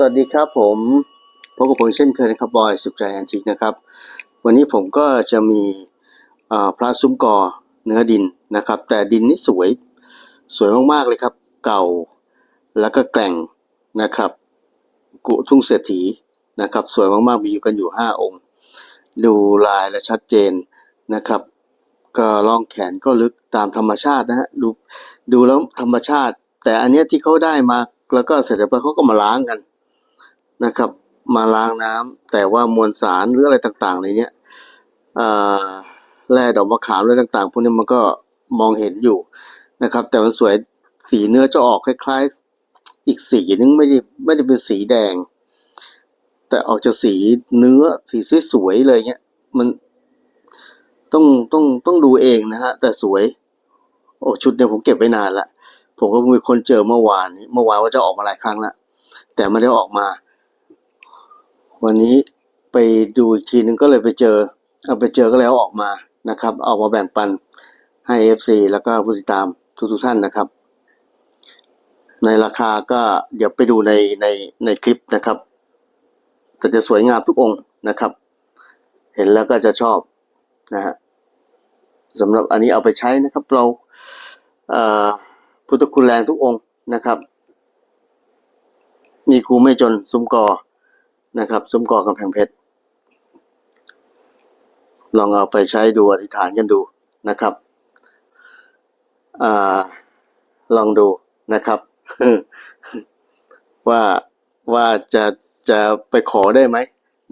สวัสดีครับผมพบกับผมเช่นเคยนะครับบอยสุขใจแอนทิกนะครับ วันนี้ผมก็จะมีพระซุ้มกอเนื้อดินนะครับ แต่ดินนี่สวยสวยมากๆเลยครับ เก่าแล้วก็แกร่งนะครับ กุทุ่งเศรษฐีนะครับ สวยมากๆมีอยู่กันอยู่ห้าองค์ ดูลายและชัดเจนนะครับ ก็ล่องแขนก็ลึกตามธรรมชาตินะฮะดูดูแล้วธรรมชาติ แต่อันเนี้ยที่เขาได้มาแล้วก็เสร็จแล้วเขาก็มาล้างกัน นะครับ มาล้างน้ำแต่ว่ามวลสารหรืออะไรต่างๆในเนี้ยอ่าแร่ดอกมะขามอะไรต่างๆพวกนี้มันก็มองเห็นอยู่นะครับ แต่มันสวยสีเนื้อจะออกคล้ายๆ อีกสีนึงไม่ได้ไม่ได้เป็นสีแดง แต่ออกจะสีเนื้อสีสวยๆเลยเงี้ยมันต้องต้องต้องดูเองนะฮะ แต่สวย โอ้ชุดเนี่ยผมเก็บไว้นานละผมก็มีคนเจอเมื่อวานนี้เมื่อวานว่าจะออกมาหลายครั้งละแต่ไม่ได้ออกมา วันนี้ไปดูอีกทีนึงก็เลยไปเจอ เอาไปเจอก็แล้วออกมานะครับเอามาแบ่งปันให้ FC แล้วก็ผู้ติดตามทุกๆท่านนะครับ ในราคาก็เดี๋ยวไปดูในในในคลิปนะครับ แต่จะสวยงามทุกองค์นะครับ เห็นแล้วก็จะชอบนะฮะสำหรับอันนี้เอาไปใช้นะครับ เราเพุทธคุณแรงทุกองค์นะครับ มีครูไม่จนซุ้มกอ นะครับ ซุ้มกอกำแพงเพชร ลองเอาไปใช้ดูอธิษฐานกันดูนะครับอลองดูนะครับ ว่าว่าจะจะไปขอได้ไหม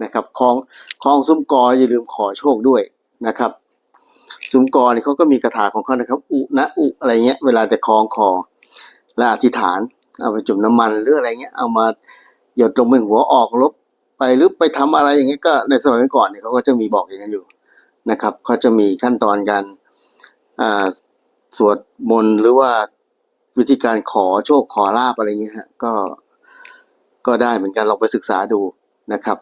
นะครับคลองคลองซุ้มกออย่าลืมขอโชคด้วยนะครับ ซุ้มกอเนี่ยเขาก็มีคาถาของเขานะครับ อุนะอุอะไรเงี้ย เวลาจะคล้องคอและอธิษฐาน เอาไปจุ่มน้ำมันหรืออะไรเงี้ยเอามาหยดลงบนหัวออกลบ ไปหรือไปทำอะไรอย่างเงี้ยก็ในสมัยก่อนเนี่ยเขาก็จะมีบอกอย่างนั้นอยู่นะครับเขาจะมีขั้นตอนการอ่าสวดมนต์หรือว่าวิธีการขอโชคขอลาบอะไรเงี้ยฮะก็ก็ได้เหมือนกันลองไปศึกษาดูนะครับ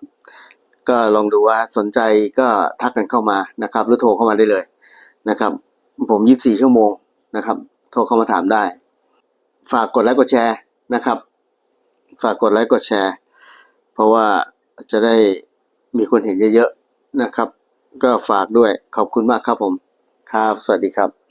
ก็ลองดูว่าสนใจก็ทักกันเข้ามานะครับ หรือโทรเข้ามาได้เลยนะครับ ผมยี่สิบสี่ชั่วโมงนะครับ โทรเข้ามาถามได้ ฝากกดไลค์กดแชร์นะครับ ฝากกดไลค์กดแชร์ เพราะว่า จะได้มีคนเห็นเยอะๆนะครับ ก็ฝากด้วยขอบคุณมากครับผม ครับ สวัสดีครับ